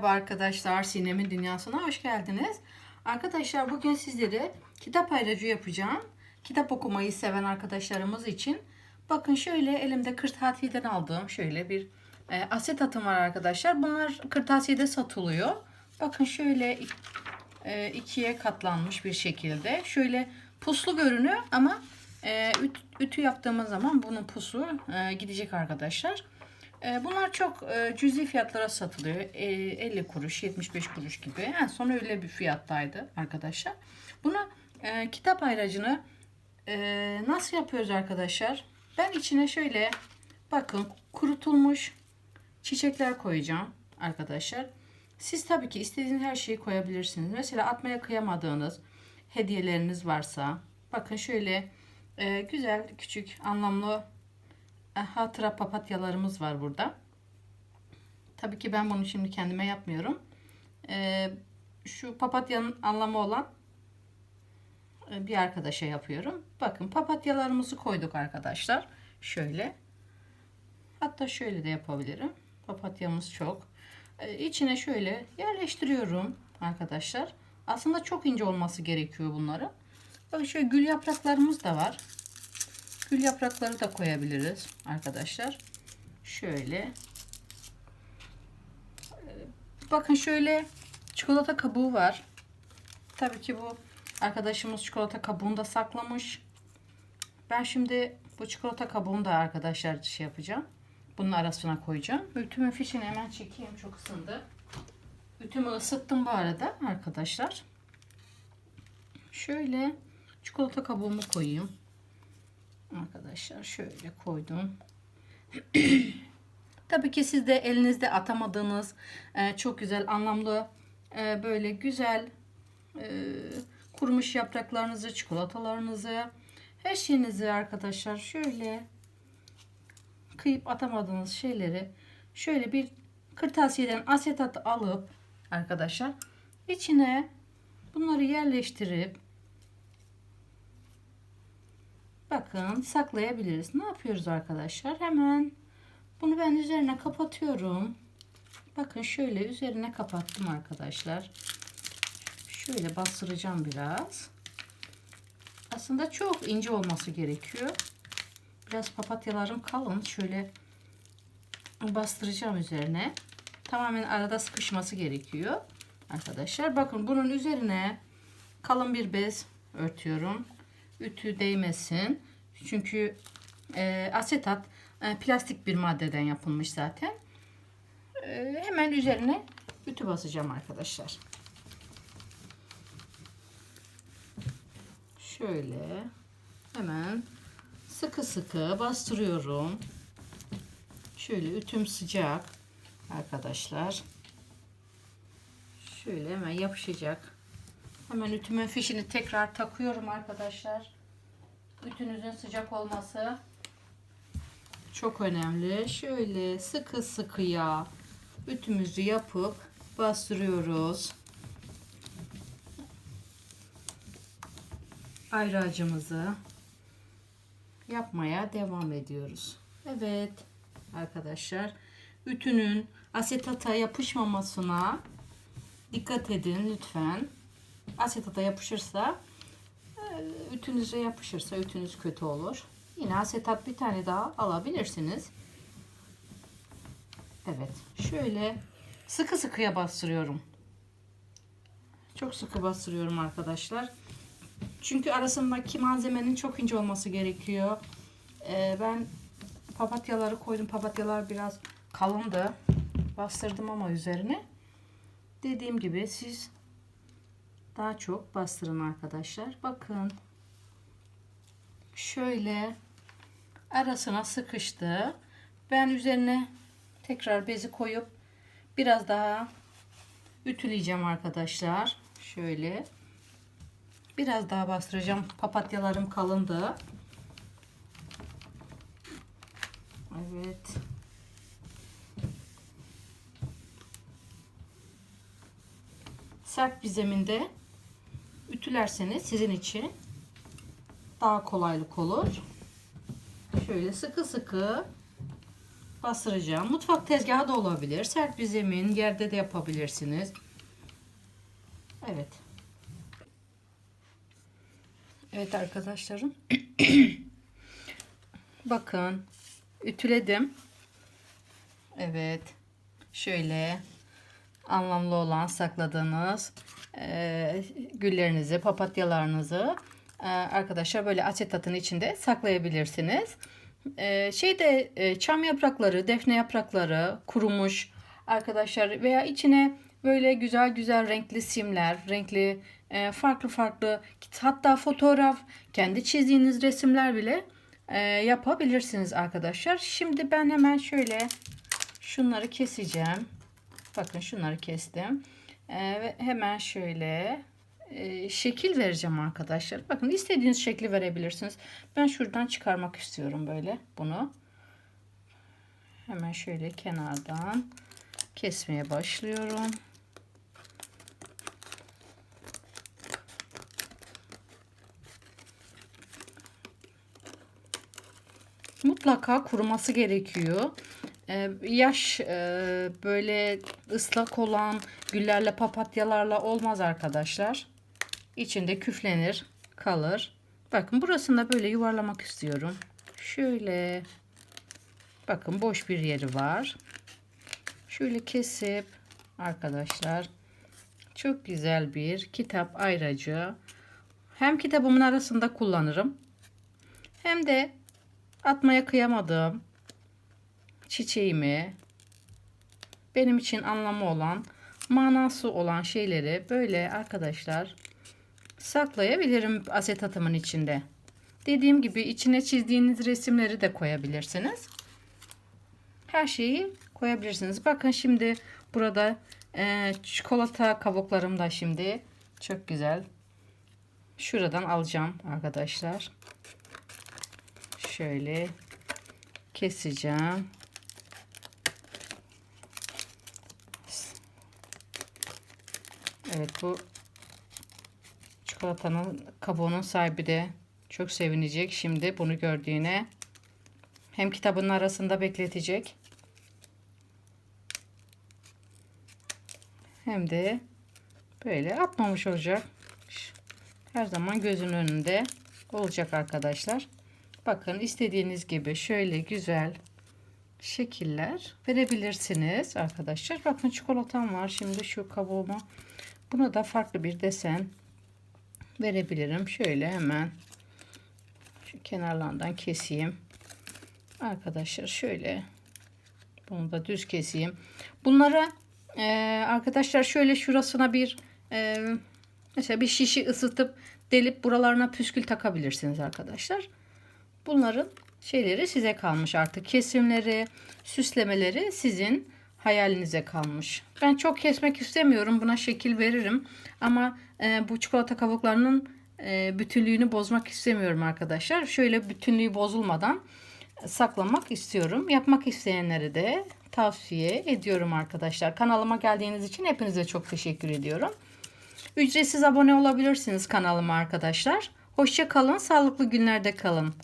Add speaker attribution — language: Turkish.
Speaker 1: Merhaba arkadaşlar, Sinem'in dünyasına hoş geldiniz. Arkadaşlar bugün sizlere kitap ayracı yapacağım. Kitap okumayı seven arkadaşlarımız için. Bakın şöyle elimde kırtasiyeden aldığım şöyle bir e, asetatım var arkadaşlar. Bunlar kırtasiyede satılıyor. Bakın şöyle e, ikiye katlanmış bir şekilde. Şöyle puslu görünüyor ama e, üt, ütü yaptığımız zaman bunun pusu e, gidecek arkadaşlar. E, bunlar çok e, cüzi fiyatlara satılıyor. E, 50 kuruş, 75 kuruş gibi. En son öyle bir fiyattaydı arkadaşlar. Bunu e, kitap ayracını e, nasıl yapıyoruz arkadaşlar? Ben içine şöyle bakın kurutulmuş çiçekler koyacağım arkadaşlar. Siz tabii ki istediğiniz her şeyi koyabilirsiniz. Mesela atmaya kıyamadığınız hediyeleriniz varsa bakın şöyle e, güzel küçük anlamlı e, hatıra papatyalarımız var burada. Tabii ki ben bunu şimdi kendime yapmıyorum. E, şu papatyanın anlamı olan e, bir arkadaşa yapıyorum. Bakın papatyalarımızı koyduk arkadaşlar. Şöyle. Hatta şöyle de yapabilirim. Papatyamız çok. E, içine şöyle yerleştiriyorum arkadaşlar. Aslında çok ince olması gerekiyor bunları. Bakın şöyle gül yapraklarımız da var. Gül yaprakları da koyabiliriz arkadaşlar. Şöyle. Bakın şöyle çikolata kabuğu var. Tabii ki bu arkadaşımız çikolata kabuğunu da saklamış. Ben şimdi bu çikolata kabuğunu da arkadaşlar şey yapacağım. Bunun arasına koyacağım. Ütümün fişini hemen çekeyim. Çok ısındı. Ütümü ısıttım bu arada arkadaşlar. Şöyle çikolata kabuğumu koyayım. Arkadaşlar şöyle koydum. Tabii ki siz de elinizde atamadığınız e, çok güzel anlamlı e, böyle güzel e, kurumuş yapraklarınızı, çikolatalarınızı, her şeyinizi arkadaşlar şöyle kıyıp atamadığınız şeyleri şöyle bir kırtasiyeden asetat alıp arkadaşlar içine bunları yerleştirip bakın saklayabiliriz. Ne yapıyoruz arkadaşlar? Hemen bunu ben üzerine kapatıyorum. Bakın şöyle üzerine kapattım arkadaşlar. Şöyle bastıracağım biraz. Aslında çok ince olması gerekiyor. Biraz papatyalarım kalın. Şöyle bastıracağım üzerine. Tamamen arada sıkışması gerekiyor. Arkadaşlar bakın bunun üzerine kalın bir bez örtüyorum. Ütü değmesin. Çünkü e, asetat e, plastik bir maddeden yapılmış zaten. E, hemen üzerine ütü basacağım arkadaşlar. Şöyle hemen sıkı sıkı bastırıyorum. Şöyle ütüm sıcak arkadaşlar. Şöyle hemen yapışacak. Hemen ütümün fişini tekrar takıyorum arkadaşlar. Ütünüzün sıcak olması çok önemli. Şöyle sıkı sıkıya ütümüzü yapıp bastırıyoruz. Ayracımızı yapmaya devam ediyoruz. Evet arkadaşlar ütünün asetata yapışmamasına dikkat edin lütfen. Asetata yapışırsa e, ütünüze yapışırsa ütünüz kötü olur. Yine asetat bir tane daha alabilirsiniz. Evet. Şöyle sıkı sıkıya bastırıyorum. Çok sıkı bastırıyorum arkadaşlar. Çünkü arasındaki malzemenin çok ince olması gerekiyor. Ee, ben papatyaları koydum. Papatyalar biraz kalındı. Bastırdım ama üzerine. Dediğim gibi siz daha çok bastırın arkadaşlar. Bakın. Şöyle arasına sıkıştı. Ben üzerine tekrar bezi koyup biraz daha ütüleyeceğim arkadaşlar. Şöyle. Biraz daha bastıracağım. Papatyalarım kalındı. Evet. Sert bir zeminde ütülerseniz sizin için daha kolaylık olur. Şöyle sıkı sıkı bastıracağım. Mutfak tezgahı da olabilir. Sert bir zemin, yerde de yapabilirsiniz. Evet. Evet arkadaşlarım. Bakın ütüledim. Evet. Şöyle anlamlı olan sakladığınız e, güllerinizi, papatyalarınızı e, arkadaşlar böyle asetatın içinde saklayabilirsiniz. E, şeyde e, çam yaprakları, defne yaprakları kurumuş arkadaşlar veya içine böyle güzel güzel renkli simler, renkli e, farklı farklı hatta fotoğraf, kendi çizdiğiniz resimler bile e, yapabilirsiniz arkadaşlar. Şimdi ben hemen şöyle şunları keseceğim. Bakın şunları kestim. E, ve hemen şöyle e, şekil vereceğim arkadaşlar. Bakın istediğiniz şekli verebilirsiniz. Ben şuradan çıkarmak istiyorum böyle bunu. Hemen şöyle kenardan kesmeye başlıyorum. mutlaka kuruması gerekiyor. Ee, yaş e, böyle ıslak olan güllerle papatyalarla olmaz arkadaşlar. İçinde küflenir, kalır. Bakın burasını da böyle yuvarlamak istiyorum. Şöyle bakın boş bir yeri var. Şöyle kesip arkadaşlar çok güzel bir kitap ayracı. Hem kitabımın arasında kullanırım. Hem de atmaya kıyamadığım çiçeğimi benim için anlamı olan manası olan şeyleri böyle arkadaşlar saklayabilirim asetatımın içinde. Dediğim gibi içine çizdiğiniz resimleri de koyabilirsiniz. Her şeyi koyabilirsiniz. Bakın şimdi burada e, çikolata kabuklarım da şimdi çok güzel. Şuradan alacağım arkadaşlar şöyle keseceğim. Evet bu çikolatanın kabuğunun sahibi de çok sevinecek şimdi bunu gördüğüne. Hem kitabın arasında bekletecek. Hem de böyle atmamış olacak. Her zaman gözün önünde olacak arkadaşlar. Bakın istediğiniz gibi şöyle güzel şekiller verebilirsiniz arkadaşlar. Bakın çikolatam var. Şimdi şu kabuğuma buna da farklı bir desen verebilirim. Şöyle hemen şu kenarlardan keseyim. Arkadaşlar şöyle bunu da düz keseyim. Bunlara e, arkadaşlar şöyle şurasına bir e, mesela bir şişi ısıtıp delip buralarına püskül takabilirsiniz arkadaşlar. Bunların şeyleri size kalmış artık. Kesimleri, süslemeleri sizin hayalinize kalmış. Ben çok kesmek istemiyorum. Buna şekil veririm. Ama e, bu çikolata kabuklarının e, bütünlüğünü bozmak istemiyorum arkadaşlar. Şöyle bütünlüğü bozulmadan saklamak istiyorum. Yapmak isteyenleri de tavsiye ediyorum arkadaşlar. Kanalıma geldiğiniz için hepinize çok teşekkür ediyorum. Ücretsiz abone olabilirsiniz kanalıma arkadaşlar. Hoşça kalın, sağlıklı günlerde kalın.